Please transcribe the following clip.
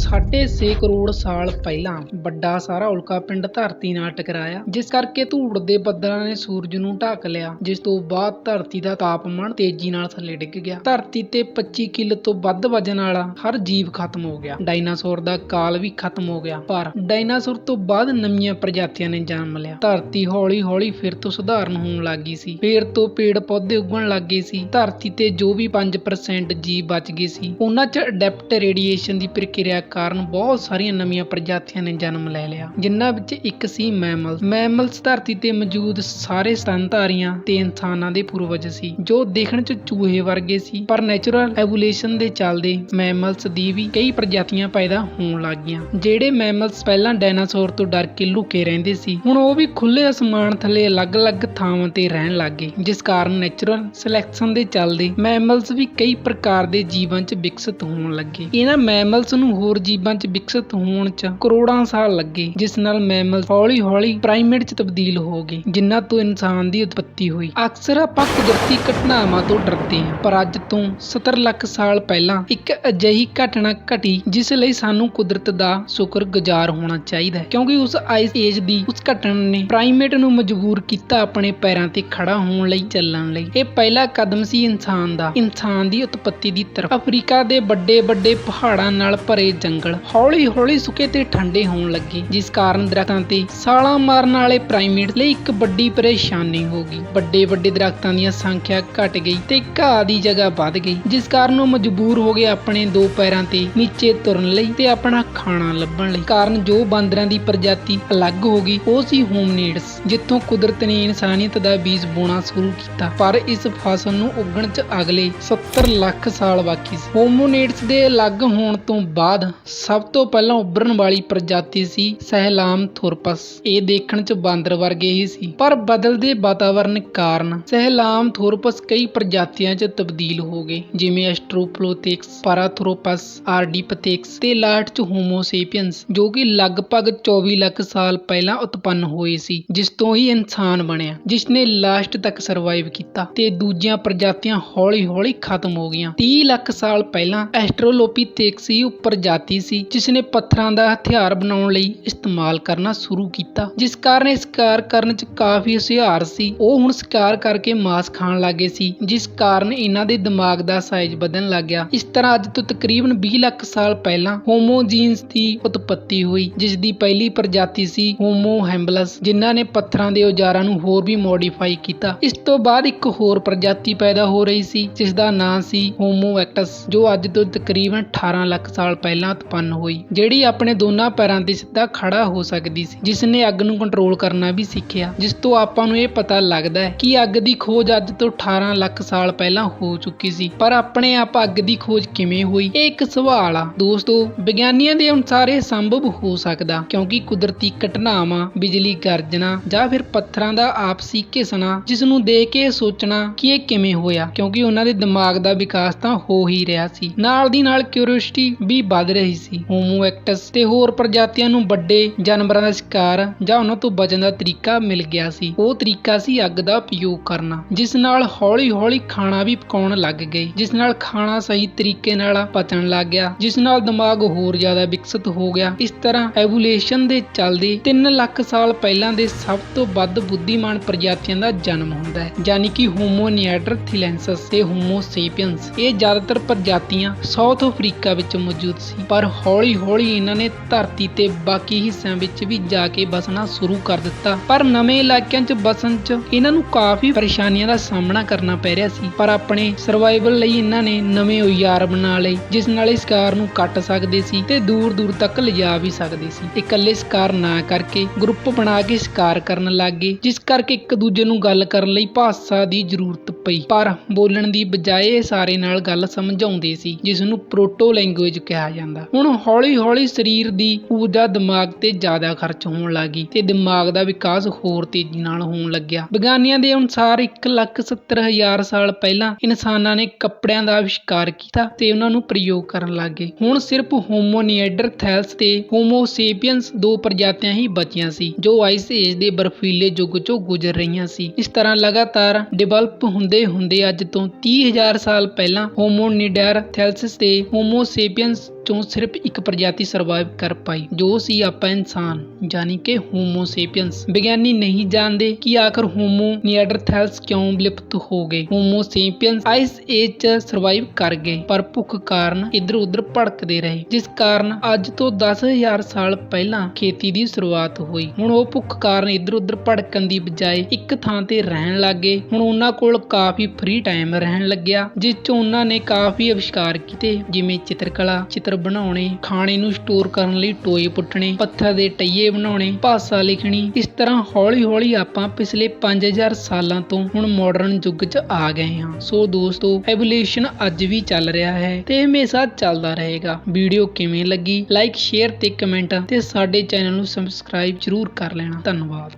6.5 ਕਰੋੜ ਸਾਲ ਪਹਿਲਾਂ ਵੱਡਾ ਸਾਰਾ ਉਲਕਾ ਪਿੰਡ ਧਰਤੀ ਨਾਲ ਟਕਰਾਇਆ, ਜਿਸ ਕਰਕੇ ਧੂੜ ਦੇ ਬੱਦਲਾਂ ਨੇ ਸੂਰਜ ਨੂੰ ਢੱਕ ਲਿਆ, ਜਿਸ ਤੋਂ ਬਾਅਦ ਧਰਤੀ ਦਾ ਤਾਪਮਾਨ ਤੇਜ਼ੀ ਨਾਲ ਥੱਲੇ ਡਿੱਗ ਗਿਆ। ਧਰਤੀ ਤੇ 25 ਕਿਲੋ ਤੋਂ ਵੱਧ ਵਜਨ ਵਾਲਾ ਹਰ ਜੀਵ ਖਤਮ ਹੋ ਗਿਆ। ਡਾਇਨਾਸੌਰ ਦਾ ਕਾਲ ਵੀ ਖਤਮ ਹੋ ਗਿਆ, ਪਰ ਡਾਇਨਾਸੌਰ ਤੋਂ ਬਾਅਦ ਨਵੀਆਂ ਪ੍ਰਜਾਤੀਆਂ ਨੇ ਜਨਮ ਲਿਆ। ਧਰਤੀ ਹੌਲੀ-ਹੌਲੀ ਫਿਰ ਤੋਂ ਸੁਧਾਰਨ ਹੋਣ ਲੱਗੀ ਸੀ। ਫਿਰ ਤੋਂ ਪੇੜ ਪੌਦੇ ਉੱਗਣ ਲੱਗੇ ਸੀ। ਧਰਤੀ ਤੇ ਜੋ ਵੀ 5% ਜੀਵ ਬਚ ਗਏ ਸੀ, ਉਹਨਾਂ 'ਚ ਅਡੈਪਟ ਰੇਡੀਏਸ਼ਨ ਦੀ ਪ੍ਰਕਿਰਿਆ ਕਾਰਨ ਬਹੁਤ ਸਾਰੀਆਂ ਨਵੀਆਂ ਪ੍ਰਜਾਤੀਆਂ ਨੇ ਜਨਮ ਲੈ ਲਿਆ, ਜਿਨ੍ਹਾਂ ਵਿੱਚ ਇੱਕ ਸੀ ਮੈਮਲ ਮੈਮਲਸ ਧਰਤੀ ਤੇ ਮੌਜੂਦ ਸਾਰੇ ਸਤਨਧਾਰੀਆਂ ਤੇ ਇਨਸਾਨਾਂ ਦੇ ਪੂਰਵਜ ਸੀ, ਜੋ ਦੇਖਣ 'ਚ ਚੂਹੇ ਵਰਗੇ ਸੀ, ਪਰ ਨੈਚੁਰਲ ਐਵੋਲੂਸ਼ਨ ਦੇ ਚੱਲਦੇ ਮੈਮਲਸ ਦੀ ਵੀ ਕਈ ਪ੍ਰਜਾਤੀਆਂ ਪੈਦਾ ਹੋਣ ਲੱਗੀਆਂ ਜਿਹੜੇ ਮੈਮਲਸ ਪਹਿਲਾਂ ਡਾਇਨਾਸੌਰ ਤੋਂ ਡਰ ਕੇ ਲੁਕੇ ਰਹਿੰਦੇ ਸੀ, ਹੁਣ ਉਹ ਵੀ ਖੁੱਲੇ ਅਸਮਾਨ ਥੱਲੇ ਅਲੱਗ-ਅਲੱਗ ਥਾਵਾਂ ਤੇ ਰਹਿਣ ਲੱਗੇ ਜਿਸ ਕਾਰਨ ਨੈਚੁਰਲ ਸਿਲੈਕਸ਼ਨ ਦੇ ਚੱਲਦੇ ਮੈਮਲਸ ਵੀ ਕਈ ਪ੍ਰਕਾਰ ਦੇ ਜੀਵਾਂ 'ਚ ਵਿਕਸਿਤ ਹੋਣ ਲੱਗੇ। ਇਹਨਾਂ ਮੈਮਲਸ ਨੂੰ ਹੋਰ ਜੀਵਾਂ 'ਚ ਵਿਕਸਿਤ ਹੋਣ 'ਚ ਕਰੋੜਾਂ ਸਾਲ ਲੱਗੇ, ਜਿਸ ਨਾਲ ਮੈਮਲ ਹੌਲੀ-ਹੌਲੀ ਪ੍ਰਾਈਮੇਟ 'ਚ ਤਬਦੀਲ ਹੋ ਗਏ ਜਿਨ੍ਹਾਂ ਤੋਂ ਇਨਸਾਨ ਦੀ ਉਤਪਤੀ ਹੋਈ। ਅਕਸਰ ਆਪਾਂ ਕੁਦਰਤੀ ਘਟਨਾਵਾਂ ਤੋਂ ਡਰਦੇ ਹਾਂ, ਪਰ ਅੱਜ ਤੋਂ 70 ਲੱਖ ਸਾਲ ਪਹਿਲਾਂ ਇੱਕ ਅਜਿਹੀ ਘਟਨਾ ਘਟੀ, ਜਿਸ ਲਈ ਸਾਨੂੰ ਕੁਦਰਤ ਦਾ ਸ਼ੁਕਰਗੁਜ਼ਾਰ ਹੋਣਾ ਚਾਹੀਦਾ ਹੈ। ਕਿਉਂਕਿ ਉਸ ਆਈਸ ਏਜ ਦੀ ਉਸ ਘਟਨਾ ਨੇ ਪ੍ਰਾਈਮੇਟ ਨੂੰ ਮਜਬੂਰ ਕੀਤਾ ਆਪਣੇ ਪੈਰਾਂ ਤੇ ਖੜਾ ਹੋਣ ਲਈ, ਚੱਲਣ ਲਈ। ਇਹ ਪਹਿਲਾ ਕਦਮ ਸੀ ਇਨਸਾਨ ਦਾ, ਇਨਸਾਨ ਦੀ ਉਤਪਤੀ ਦੀ ਤਰਫ। ਅਫਰੀਕਾ ਦੇ ਵੱਡੇ ਵੱਡੇ ਪਹਾੜਾਂ ਨਾਲ ਭਰੇ ਜੰਗਲ ਹੌਲੀ-ਹੌਲੀ ਸੁੱਕੇ ਤੇ ਠੰਡੇ ਹੋਣ ਲੱਗੇ, ਜਿਸ ਕਾਰਨ ਦਰਖਤਾਂ ਤੇ ਸਾਲਾਂ ਮਾਰਨ ਵਾਲੇ ਪ੍ਰਾਈਮੇਟ ਲਈ ਇੱਕ ਵੱਡੀ ਪਰੇਸ਼ਾਨੀ ਹੋ ਗਈ। ਵੱਡੇ ਵੱਡੇ ਦਰਖਤਾਂ ਦੀ ਸੰਖਿਆ ਘਟ ਗਈ ਤੇ ਘਾਹ ਦੀ ਜਗ੍ਹਾ ਵੱਧ ਗਈ, ਜਿਸ ਕਾਰਨ ਉਹ ਮਜਬੂਰ ਹੋ ਗਏ ਆਪਣੇ ਦੋ ਪੈਰਾਂ ਤੇ ਨੀਚੇ ਤੁਰਨ ਲਈ ਤੇ ਆਪਣਾ ਖਾਣਾ ਲੱਭਣ ਲਈ। ਕਾਰਨ ਜੋ ਬਾਂਦਰਾਂ ਦੀ ਪ੍ਰਜਾਤੀ ਅਲੱਗ ਹੋ ਗਈ, ਉਹ ਸੀ ਹੋਮਨੀਡਸ, ਜਿੱਥੋਂ ਕੁਦਰਤ ਨੇ ਇਨਸਾਨੀਅਤ ਦਾ ਬੀਜ ਬੋਣਾ ਸ਼ੁਰੂ ਕੀਤਾ। ਪਰ ਇਸ ਫਸਲ ਨੂੰ ਉੱਗਣ 'ਚ ਅਗਲੇ 70 ਲੱਖ ਸਾਲ ਬਾਕੀ ਸੀ। ਹੋਮੋਨੇਡਸ ਦੇ ਅਲੱਗ ਹੋਣ ਤੋਂ ਬਾਅਦ ਸਭ ਤੋਂ ਪਹਿਲਾਂ ਉੱਭਰਨ ਵਾਲੀ ਪ੍ਰਜਾਤੀ ਸੀ ਸਹਿਲਾਮਥੋਰਪਸ ਇਹ ਦੇਖਣ 'ਚ ਬਾਂਦਰ ਵਰਗੇ ਹੀ ਸੀ। ਪਰ ਬਦਲਦੇ ਵਾਤਾਵਰਣ ਕਾਰਨ ਸਹਿਲਾਮਥੋਰਪਸ ਕਈ ਪ੍ਰਜਾਤੀਆਂ 'ਚ ਤਬਦੀਲ ਹੋ ਗਏ। ਜਿਵੇਂ ਐਸਟ੍ਰੋਪਲੋਥੇਕਸ ਪਾਰਾਥਰੋਪਸ ਆਰਡੀਪਥੇਕਸ ਤੇ ਲਾਸਟ 'ਚ ਹੋਮੋਸੇਪੀਅਨਸ ਜੋ ਕਿ ਲਗਭਗ 24 ਲੱਖ ਸਾਲ ਪਹਿਲਾਂ ਉਤਪੰਨ ਹੋਏ ਸੀ, ਜਿਸ ਤੋਂ ਹੀ ਇਨਸਾਨ ਬਣਿਆ ਜਿਸ ਨੇ ਲਾਸਟ ਤੱਕ ਸਰਵਾਈਵ ਕੀਤਾ ਤੇ ਦੂਜੀਆਂ ਪ੍ਰਜਾਤੀਆਂ ਹੌਲੀ-ਹੌਲੀ ਖਤਮ ਹੋ ਗਈਆਂ। 30 ਲੱਖ ਸਾਲ ਪਹਿਲਾਂ ਐਸਟ੍ਰੋਲੋਪੀਥੇਕਸ ਹੀ ਉੱਪਰ ਜਾਤੀ ਸੀ ਜਿਸ ਨੇ ਪੱਥਰਾਂ ਦਾ ਹਥਿਆਰ ਬਣਾਉਣ ਲਈ ਇਸਤੇਮਾਲ ਕਰਨਾ ਸ਼ੁਰੂ ਕੀਤਾ, ਜਿਸ ਕਾਰਨ ਇਹ ਸ਼ਿਕਾਰ ਕਰਨ 'ਚ ਕਾਫੀ ਹੁਸ਼ਿਆਰ ਸੀ। ਉਹ ਹੁਣ ਸ਼ਿਕਾਰ ਕਰਕੇ ਮਾਸ ਖਾਣ ਲੱਗੇ ਸੀ, ਜਿਸ ਕਾਰਨ ਇਹਨਾਂ ਦੇ ਦਿਮਾਗ ਦਾ ਸਾਈਜ਼ ਵਧਣ ਲੱਗ ਗਿਆ। ਇਸ ਤਰ੍ਹਾਂ ਅੱਜ ਤੋਂ ਤਕਰੀਬਨ 20 ਲੱਖ ਸਾਲ ਪਹਿਲਾਂ ਹੋਮੋਜੀਨਸ ਦੀ ਉਤਪਤੀ ਹੋਈ, ਜਿਸ ਦੀ ਪਹਿਲੀ ਪ੍ਰਜਾਤੀ ਸੀ ਹੋਮੋ ਹੈਂਬਲਸ, ਜਿਨ੍ਹਾਂ ਨੇ ਪੱਥਰਾਂ ਦੇ ਔਜ਼ਾਰਾਂ ਨੂੰ ਹੋਰ ਵੀ ਮੋਡੀਫਾਈ ਕੀਤਾ। ਇਸ ਤੋਂ ਬਾਅਦ ਇੱਕ ਹੋਰ ਪ੍ਰਜਾਤੀ ਪੈਦਾ ਹੋ ਰਹੀ ਸੀ ਜਿਸ ਦਾ ਨਾਂ ਸੀ ਹੋਮੋ ਐਕਟਸ ਜੋ ਅੱਜ ਤੋਂ ਤਕਰੀਬਨ 18 ਲੱਖ ਸਾਲ ਪਹਿਲਾਂ ਉਤਪੰਨ ਹੋਈ, ਜਿਹੜੀ ਆਪਣੇ ਦੋਨਾਂ ਪੈਰਾਂ ਤੇ ਸਿੱਧਾ ਖੜਾ ਹੋ ਸਕਦੀ ਸੀ ਜਿਸ ਨੇ ਅੱਗ ਨੂੰ ਕੰਟਰੋਲ ਕਰਨਾ ਵੀ ਸਿੱਖਿਆ, ਜਿਸ ਤੋਂ ਆਪਾਂ ਨੂੰ ਇਹ ਪਤਾ ਲੱਗਦਾ ਹੈ ਕਿ ਅੱਗ ਦੀ ਖੋਜ ਅੱਜ ਤੋਂ 18 ਲੱਖ ਸਾਲ ਪਹਿਲਾਂ ਹੋ ਚੁੱਕੀ ਸੀ, ਪਰ ਆਪਣੇ ਆਪ ਅੱਗ ਦੀ ਖੋਜ ਕਿਵੇਂ ਹੋਈ, ਇਹ ਇੱਕ ਸਵਾਲ ਆ। ਦੋਸਤੋ, ਵਿਗਿਆਨੀਆਂ ਦੇ ਅਨੁਸਾਰ ਇਹ ਸੰਭਵ ਹੋ ਸਕਦਾ, ਕਿਉਂਕਿ ਕੁਦਰਤੀ ਘਟਨਾਵਾਂ, ਬਿਜਲੀ ਗਰਜਣਾ ਜਾਂ ਫਿਰ ਪੱਥਰਾਂ ਦਾ ਆਪਸੀ ਘਿਸਣਾ ਜਿਸ ਨੂੰ ਦੇਖ ਕੇ ਸੋਚਣਾ ਕਿ ਇਹ ਕਿਵੇਂ ਹੋਇਆ, ਕਿਉਂਕਿ ਉਹਨਾਂ ਦੇ ਦਿਮਾਗ ਦਾ ਵਿਕਾਸ ਤਾਂ ਹੋ ਹੀ ਰਿਹਾ ਸੀ। ਨਾਲ ਦੀ ਨਾਲ ਕਿਉਰਿਓਸਿਟੀ ਵੀ ਵੱਧ ਰਹੀ ਸੀ। ਹੋਮੋ ਐਕਟਸ ਤੇ ਹੋਰ ਪ੍ਰਜਾਤੀਆਂ ਨੂੰ ਵੱਡੇ ਜਾਨਵਰਾਂ ਦਾ ਸ਼ਿਕਾਰ ਜਾਂ ਉਹਨਾਂ ਤੋਂ ਬਚਣ ਦਾ ਤਰੀਕਾ ਮਿਲ ਗਿਆ ਸੀ। ਉਹ ਤਰੀਕਾ ਸੀ ਅੱਗ ਦਾ ਉਪਯੋਗ ਕਰਨਾ, ਜਿਸ ਨਾਲ ਹੌਲੀ-ਹੌਲੀ ਖਾਣਾ ਵੀ ਪਕਾਉਣ ਲੱਗ ਗਏ, ਜਿਸ ਨਾਲ ਖਾਣਾ ਸਹੀ ਤਰੀਕੇ ਨਾਲ ਪਚਣ ਲੱਗ ਗਿਆ, ਜਿਸ ਨਾਲ ਦਿਮਾਗ ਹੋਰ ਜ਼ਿਆਦਾ ਵਿਕਸਿਤ ਹੋ ਗਿਆ। ਇਸ ਤਰ੍ਹਾਂ ਐਵੋਲੂਸ਼ਨ ਦੇ ਚੱਲਦੇ 3 ਲੱਖ ਸਾਲ ਪਹਿਲਾਂ ਦੇ ਸਭ ਤੋਂ ਵੱਧ ਬੁੱਧੀਮਾਨ ਪ੍ਰਜਾਤੀਆਂ ਦਾ ਜਨਮ ਹੁੰਦਾ ਹੈ, ਯਾਨੀ ਕਿ ਹੋਮੋ ਨਿਐਂਡਰਥੈਲੈਂਸਸ ਤੇ ਹੋਮੋ ਸੇਪੀਅਨਸ ਇਹ ਜ਼ਿਆਦਾਤਰ ਪ੍ਰਜਾਤੀਆਂ ਸਾਊਥ ਅਫਰੀਕਾ ਵਿੱਚ ਮੌਜੂਦ ਸੀ। ਪਰ ਹੌਲੀ-ਹੌਲੀ ਇਹਨਾਂ ਨੇ ਧਰਤੀ ਤੇ ਬਾਕੀ ਹਿੱਸਿਆਂ ਵਿੱਚ ਵੀ ਜਾ ਕੇ ਬਸਣਾ ਸ਼ੁਰੂ ਕਰ ਦਿੱਤਾ। ਪਰ ਨਵੇਂ ਇਲਾਕਿਆਂ 'ਚ ਬਸਣ 'ਚ ਇਹਨਾਂ ਨੂੰ ਕਾਫੀ ਪਰੇਸ਼ਾਨੀਆਂ ਦਾ ਸਾਹਮਣਾ ਕਰਨਾ ਪੈ ਰਿਹਾ ਸੀ। ਪਰ ਆਪਣੇ ਸਰਵਾਈਵਲ ਲਈ ਇਹਨਾਂ ਨੇ ਨਵੇਂ ਔਜ਼ਾਰ ਬਣਾ ਲਏ, ਜਿਸ ਨਾਲ ਇਹ ਸ਼ਿਕਾਰ ਨੂੰ ਕੱਟ ਸਕਦੇ ਸੀ ਤੇ ਦੂਰ-ਦੂਰ ਤੱਕ ਲਿਜਾ ਵੀ ਸਕਦੇ ਸੀ। ਇਕੱਲੇ ਸ਼ਿਕਾਰ ਨਾ ਕਰਕੇ ਗਰੁੱਪ ਬਣਾ ਕੇ ਸ਼ਿਕਾਰ ਕਰਨ ਲੱਗ ਗਏ ਜਿਸ ਕਰਕੇ ਇੱਕ ਦੂਜੇ ਨੂੰ ਗੱਲ ਕਰਨ ਲਈ ਭਾਸ਼ਾ ਦੀ ਜ਼ਰੂਰਤ ਪਈ। ਪਰ ਬੋਲਣ ਦੀ ਬਜਾਏ ਇਹ ਸਾਰੇ ਨਾਲ ਗੱਲ ਸਮਝਾਉਂਦੇ ਸੀ, ਜਿਸ ਨੂੰ ਪ੍ਰੋਟੋ ਲੈਂਗੁਏਜ ਕਿਹਾ ਜਾਂਦਾ ਹੁਣ ਹੌਲੀ-ਹੌਲੀ ਸਰੀਰ ਦੀ ਊਰਜਾ ਦਿਮਾਗ ਤੇ ਜ਼ਿਆਦਾ ਖਰਚ ਹੋਣ ਲੱਗੀ ਤੇ ਦਿਮਾਗ ਦਾ ਵਿਕਾਸ ਹੋਰ ਤੇਜ਼ੀ ਨਾਲ ਹੋਣ ਲੱਗਿਆ। ਵਿਗਿਆਨੀਆਂ ਦੇ ਅਨੁਸਾਰ 1,70,000 ਸਾਲ ਪਹਿਲਾਂ ਇਨਸਾਨਾਂ ਨੇ ਕੱਪੜਿਆਂ ਦਾ ਆਵਿਸ਼ਕਾਰ ਕੀਤਾ ਤੇ ਉਹਨਾਂ ਨੂੰ ਪ੍ਰਯੋਗ ਕਰਨ ਲੱਗੇ ਹੁਣ ਸਿਰਫ ਹੋਮੋ ਨਿਐਂਡਰਥੈਲਸ ਤੇ ਹੋਮੋ ਸੇਪੀਅਨਸ ਦੋ ਪ੍ਰਜਾਤੀਆਂ ਹੀ ਬਚੀਆਂ ਸੀ ਜੋ ਆਈਸ ਏਜ ਦੇ ਬਰਫੀਲੇ ਯੁੱਗ ਚੋਂ ਗੁਜ਼ਰ ਰਹੀਆਂ ਸੀ। ਇਸ ਤਰ੍ਹਾਂ ਲਗਾਤਾਰ ਡਿਵੈਲਪ ਹੁੰਦੇ ਹੁੰਦੇ ਅੱਜ ਤੋਂ 30000 ਸਾਲ ਪਹਿਲਾਂ ਹੋਮੋ ਨਿਐਂਡਰਥੈਲਸ ਤੇ ਹੋਮੋ ਸੇਪੀਅਨਸ ਵਿੱਚੋਂ ਸਿਰਫ ਇੱਕ ਪ੍ਰਜਾਤੀ ਸਰਵਾਈਵ ਕਰ ਪਾਈ, ਜੋ ਸੀ ਆਪਾਂ ਇਨਸਾਨ ਯਾਨੀ ਕਿ ਹੋਮੋ ਸੇਪੀਅੰਸ ਵਿਗਿਆਨੀ ਨਹੀਂ ਜਾਣਦੇ ਕਿ ਆਖਰ ਹੋਮੋ ਨੀਐਂਡਰਥੈਲਸ ਕਿਉਂ ਵਿਲੁਪਤ ਹੋ ਗਏ। ਹੋਮੋ ਸੇਪੀਅੰਸ ਆਈਸ ਏਜ 'ਚ ਸਰਵਾਈਵ ਕਰ ਗਏ, ਪਰ ਭੁੱਖ ਕਾਰਨ ਇੱਧਰ ਉੱਧਰ ਭੜਕਦੇ ਰਹੇ, ਜਿਸ ਕਾਰਨ ਅੱਜ ਤੋਂ 10000 ਸਾਲ ਪਹਿਲਾਂ ਖੇਤੀ ਦੀ ਸ਼ੁਰੂਆਤ ਹੋਈ। ਹੁਣ ਉਹ ਭੁੱਖ ਕਾਰਨ ਇੱਧਰ ਉੱਧਰ ਭੜਕਣ ਦੀ ਬਜਾਏ ਇੱਕ ਥਾਂ ਤੇ ਰਹਿਣ ਲੱਗੇ। ਹੁਣ ਉਹਨਾਂ ਕੋਲ ਕਾਫੀ ਫ੍ਰੀ ਟਾਈਮ ਰਹਿਣ ਲੱਗਿਆ, ਜਿਸ 'ਚ ਉਹਨਾਂ ਨੇ ਕਾਫੀ ਅਵਿਸ਼ਕਾਰ ਕੀਤੇ, ਜਿਵੇਂ ਚਿੱਤਰਕਲਾ, ਚਿੱਤਰ ਬਣਾਉਣੇ, ਖਾਣੇ ਨੂੰ ਸਟੋਰ ਕਰਨ ਲਈ ਟੋਏ ਪੁੱਟਣੇ, ਪੱਥਰ ਦੇ ਟਈਏ ਬਣਾਉਣੇ, ਭਾਸ਼ਾ ਲਿਖਣੀ। ਇਸ ਤਰ੍ਹਾਂ ਹੌਲੀ-ਹੌਲੀ ਆਪਾਂ ਪਿਛਲੇ 5000 ਸਾਲਾਂ ਤੋਂ ਹੁਣ ਮਾਡਰਨ ਯੁੱਗ 'ਚ ਆ ਗਏ ਹਾਂ। ਸੋ ਦੋਸਤੋ ਐਵੋਲੂਸ਼ਨ ਅੱਜ ਵੀ ਚੱਲ ਰਿਹਾ ਹੈ ਤੇ ਹਮੇਸ਼ਾ ਚੱਲਦਾ ਰਹੇਗਾ। ਵੀਡੀਓ ਕਿਵੇਂ ਲੱਗੀ? ਲਾਈਕ ਸ਼ੇਅਰ ਤੇ ਕਮੈਂਟ ਤੇ ਸਾਡੇ ਚੈਨਲ ਨੂੰ ਸਬਸਕ੍ਰਾਈਬ ਜਰੂਰ ਕਰ ਲੈਣਾ। ਧੰਨਵਾਦ।